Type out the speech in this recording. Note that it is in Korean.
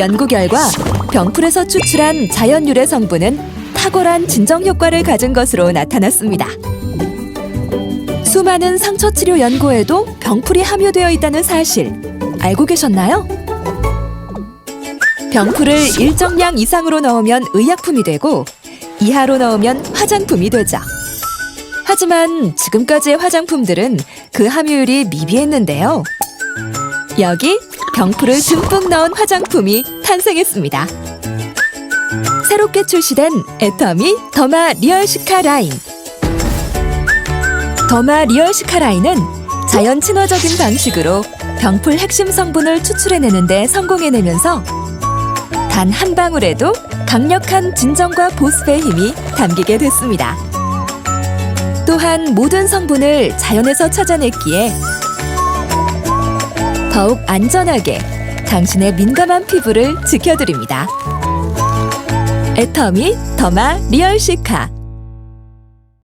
연구 결과 병풀에서 추출한 자연 유래 성분은 탁월한 진정 효과를 가진 것으로 나타났습니다. 수많은 상처 치료 연구에도 병풀이 함유되어 있다는 사실 알고 계셨나요? 병풀을 일정량 이상으로 넣으면 의약품이 되고 이하로 넣으면 화장품이 되죠. 하지만 지금까지의 화장품들은 그 함유율이 미비했는데요. 여기 병풀을 듬뿍 넣은 화장품이 탄생했습니다. 새롭게 출시된 애터미 더마 리얼 시카 라인. 더마 리얼 시카 라인은 자연 친화적인 방식으로 병풀 핵심 성분을 추출해내는데 성공해내면서 단 한 방울에도 강력한 진정과 보습의 힘이 담기게 됐습니다. 또한 모든 성분을 자연에서 찾아냈기에 더욱 안전하게 당신의 민감한 피부를 지켜드립니다. 애터미 더마 리얼 시카